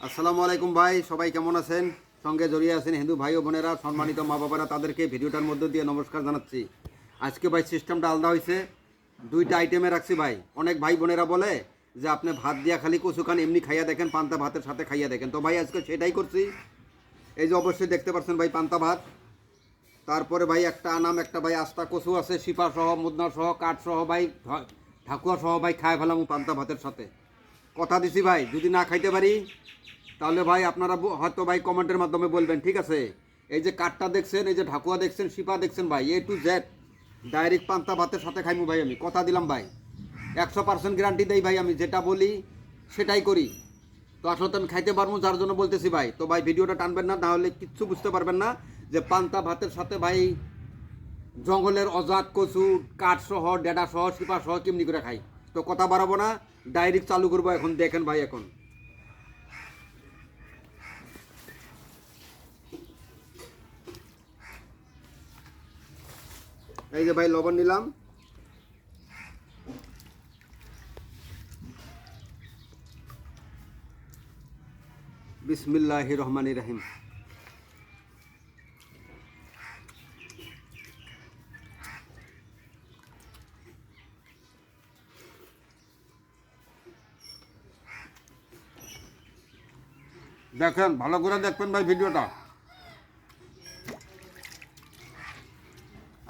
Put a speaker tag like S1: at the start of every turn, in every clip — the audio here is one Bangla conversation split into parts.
S1: আসসালামু আলাইকুম ভাই, সবাই কেমন আছেন? সঙ্গে জড়িয়ে আছেন হিন্দু ভাই ও বোনেরা, সম্মানিত মা বাবারা তাদেরকে ভিডিওটার মধ্য দিয়ে নমস্কার জানাচ্ছি। আজকে ভাই সিস্টেমটা আলাদা হয়েছে দুইটা আইটেমে রাখছি ভাই। অনেক ভাই বোনেরা বলে যে, আপনি ভাত দিয়া খালি কচু খান, এমনি খাইয়া দেখেন, পান্তা ভাতের সাথে খাইয়া দেখেন। তো ভাই, আজকে সেটাই করছি। এই যে অবশ্যই দেখতে পাচ্ছেন ভাই, পান্তা ভাত। তারপরে ভাই, একটা আনাম, একটা ভাই আস্তা কচু আছে শিপা সহ মুদনা সহ কাঠ সহ ভাই, ঢ- ঠাকুয়া সহ ভাই খায় ফেলাম পান্তা ভাতের সাথে। কথা দিছি ভাই, যদি না খাইতে পারি তাহলে ভাই আপনারা হয়তো ভাই কমেন্টের মাধ্যমে বলবেন, ঠিক আছে? এই যে কাঠটা দেখছেন, এই যে ঢাকুয়া দেখছেন, শিপা দেখছেন ভাই এ টু জেড ডাইরেক্ট পান্তা ভাতের সাথে খাইমু ভাই আমি, কথা দিলাম ভাই। একশো পার্সেন্ট গ্যারান্টি দেই ভাই আমি, যেটা বলি সেটাই করি। তো আসলে আমি খাইতে পারব, যার জন্য বলতেছি ভাই। তো ভাই ভিডিওটা টানবেন না তাহলে কিচ্ছু বুঝতে পারবেন না যে পান্তা ভাতের সাথে ভাই জঙ্গলের অজাত কচু কাঠ সহ ডেডা সহ শিপা সহ কেমনি করে খাই। তো কথা বাড়াবো না ডাইরেক্ট চালু করব এখন, দেখেন ভাই এখন। এই যে ভাই লবণ নিলাম। বিসমিল্লাহ রহমান রাহিম। দেখেন ভালো করে দেখবেন ভাই ভিডিওটা।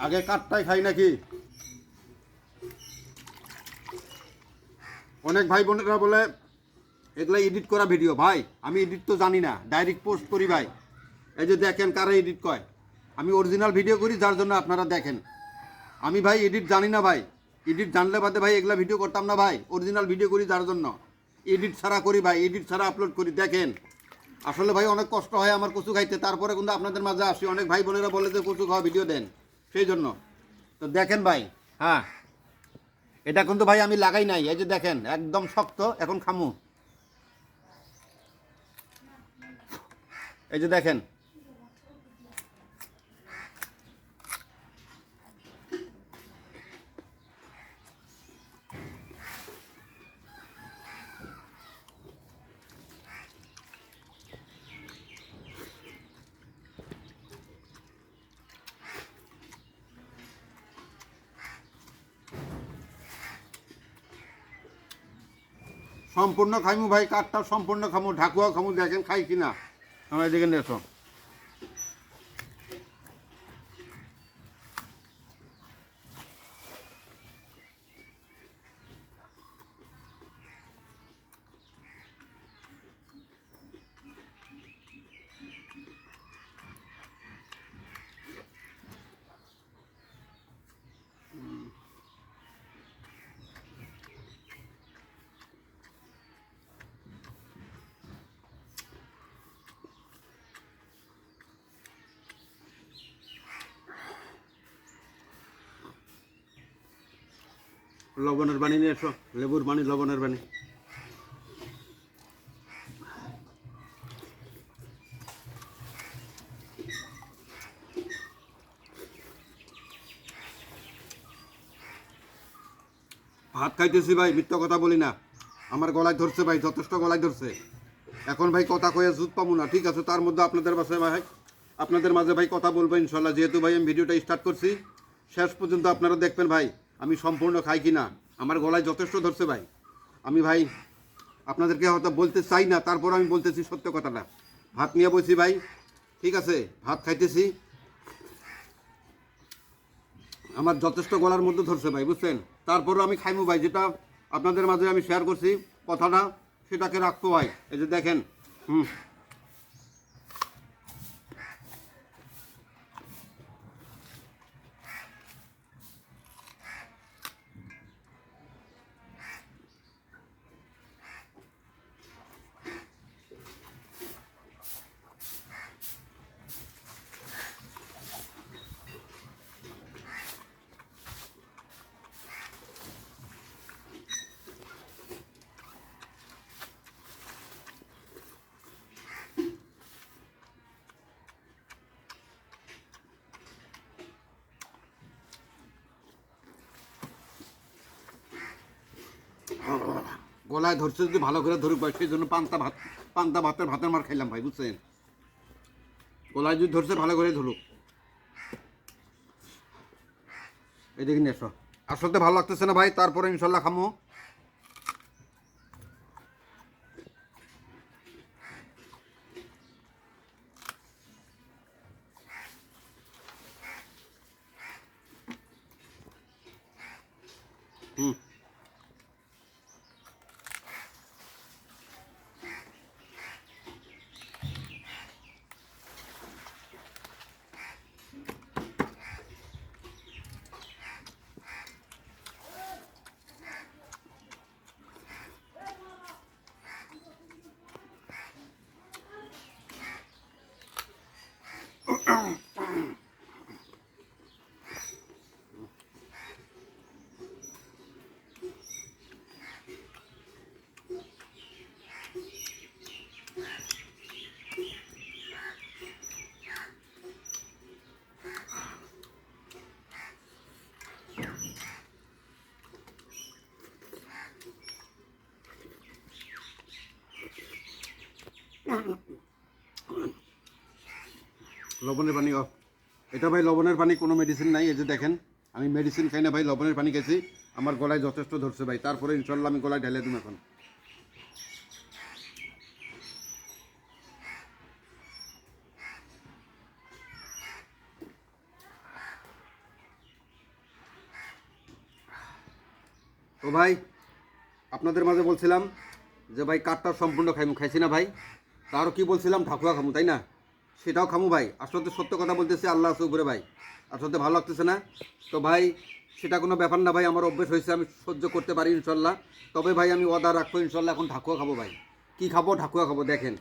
S1: আগে কাঠটাই খাই নাকি? অনেক ভাই বোনেরা বলে, এগুলো এডিট করা ভিডিও ভাই। আমি এডিট তো জানি না। ডাইরেক্ট পোস্ট করি, ভাই। এই যে দেখেন কারা এডিট কয়। আমি অরিজিনাল ভিডিও করি, যার জন্য আপনারা দেখেন। আমি ভাই এডিট জানি না, ভাই। এডিট জানলে বাদে ভাই এগুলা ভিডিও করতাম না, ভাই। অরিজিনাল ভিডিও করি যার জন্য। এডিট ছাড়া করি, ভাই। এডিট ছাড়া আপলোড করি, দেখেন। আসলে ভাই অনেক কষ্ট হয় আমার কচু খাইতে। তারপরে কিন্তু আপনাদের মাঝে আসি। অনেক ভাই বোনেরা বলে যে, কচু খাওয়া ভিডিও দেন। সেই জন্য তো দেখেন ভাই হ্যাঁ এটা কিন্তু ভাই আমি লাগাই নাই, এই যে দেখেন, একদম শক্ত, এখন খামু। এই যে দেখেন সম্পূর্ণ খাইমু ভাই কাঠটা সম্পূর্ণ খামু ঢাকুয়া খামু দেখেন খাই কিনা। আমার দেখেন নেছো লবণের বাণী নিয়ে এসো, লেবুর বাণী, লবণের বাণী। ভাত খাইতেছি ভাই, মিথ্যা কথা বলি না। আমার গলায় ধরছে ভাই, যথেষ্ট গলায় ধরছে। এখন ভাই কথা কয়ে জুত পাবো না, ঠিক আছে? তার মধ্যে আপনাদের বাসায় ভাই, আপনাদের মাঝে ভাই কথা বলব ইনশাল্লাহ। যেহেতু ভাই আমি ভিডিওটা স্টার্ট করছি, শেষ পর্যন্ত আপনারা দেখবেন ভাই। আমি সম্পূর্ণ খাই কি না আমার গলায় যথেষ্ট ধরছে ভাই। আমি ভাই, আপনাদেরকে হয়তো বলতে চাই না, তারপর আমি বলতেছি সত্য কথাটা। ভাত নিয়ে বসি ভাই। ঠিক আছে, ভাত খাইতেছি। আমার যথেষ্ট গলার মধ্যে ধরছে ভাই, বুঝছেন? তারপরও আমি খাইমু ভাই, যেটা আপনাদের মাঝে আমি শেয়ার করছি কথাটা, সেটাকে রাখব ভাই। এই যে দেখেন, হুম। গলায় ধরছে যদি ভালো করে ধরুক ভাই, সেই জন্য পান্তা ভাত, পান্তা ভাতের ভাতের মার খাইলাম ভাই, বুঝছেন? গলায় যদি ধরছে ভালো করে ধরুক। এই দেখিনি এসো আসলে ভালো লাগতেছে না ভাই, তারপরে ইনশাল্লাহ খামো। হুম। লবণের পানি অফ। এটা ভাই লবণের পানি, কোনো মেডিসিন নাই, এই যে দেখেন। আমি মেডিসিন খাই না ভাই, লবণের পানি খেয়েছি আমার গলায় যথেষ্ট ধরছে ভাই। তারপরে ইনশাল্লাহ আমি গলায় ঢেলে দিম এখন। তো ভাই, আপনাদের মাঝে বলছিলাম যে ভাই কাঠটা সম্পূর্ণ খাইমু খাইছি না ভাই। তারও কি বলছিলাম? ঠাকুয়া খামু, তাই না? সেটাও খামু ভাই। আসলে সত্য কথা বলতেছি, আল্লাহ আছে উপরে ভাই। আসলে ভালো লাগতেছে না? তো ভাই, সেটা কোনো ব্যাপার না ভাই, আমার অভ্যেস হয়েছে, আমি সহ্য করতে পারি ইনশাল্লাহ। তবে ভাই, আমি অর্ডার রাখব ইনশাল্লাহ, এখন ঠাকুয়া খাব ভাই। কি খাব? ঠাকুয়া খাব, দেখেন।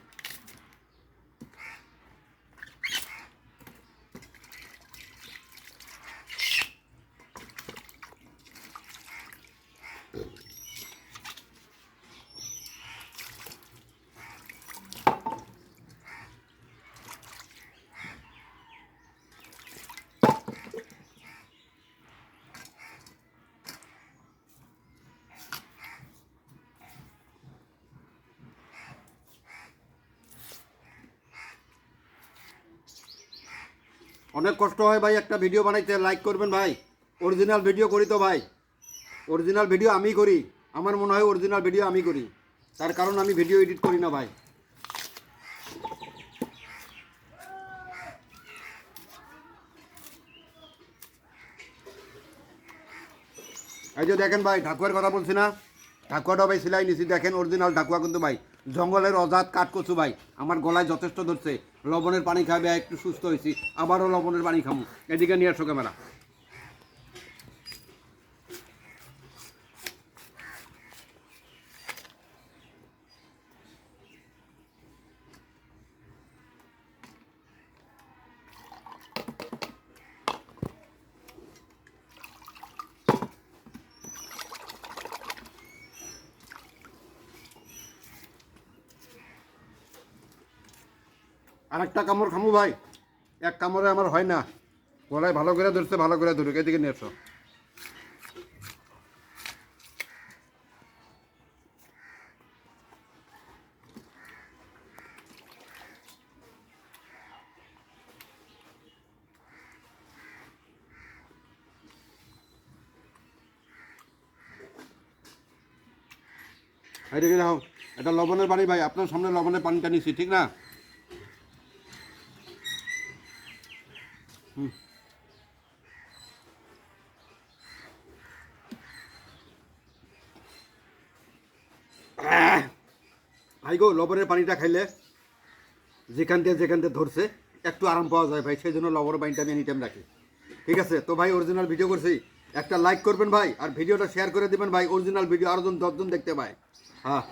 S1: অনেক কষ্ট হয় ভাই একটা ভিডিও বানাইতে লাইক করবেন ভাই। অরিজিনাল ভিডিও করি তো ভাই। অরিজিনাল ভিডিও আমি করি। আমার মনে হয় অরিজিনাল ভিডিও আমি করি। তার কারণ আমি ভিডিও এডিট করি না ভাই। এই যে দেখেন ভাই, ঢাকুয়ার কথা বলছি না। ঢাকুয়াটা ভাই সিলাই নিছি। দেখেন অরিজিনাল ঢাকুয়া কিন্তু ভাই। জঙ্গলের অজাত কাঠকচু ভাই, আমার গলায় যথেষ্ট ধরছে। লবণের পানি খাবে, একটু সুস্থ হয়েছি। আবারও লবণের পানি খাব এদিকে নিয়ে আসো ক্যামেরা। আর একটা কামড় খামু ভাই। এক কামড়ে আমার হয় না। গলায় ভালো করে ধরছে, ভালো করে ধরুক, এদিকে নিয়ে এসো এটা লবণের পানি ভাই, আপনার সামনে লবণের পানিটা নিছি, ঠিক না? ভাই গো লবণের পানিটা খাইলে যেখান থেকে যেখান থেকে ধরছে, একটু আরাম পাওয়া যায় ভাই সেই জন্য লবণের পানিটা আমি এনি টাইম রাখি। ঠিক আছে? তো ভাই অরিজিনাল ভিডিও করছি। একটা লাইক করবেন ভাই, আর ভিডিওটা শেয়ার করে দেবেন ভাই অরিজিনাল ভিডিও আরও জন দশজন দেখতে পায়। হ্যাঁ।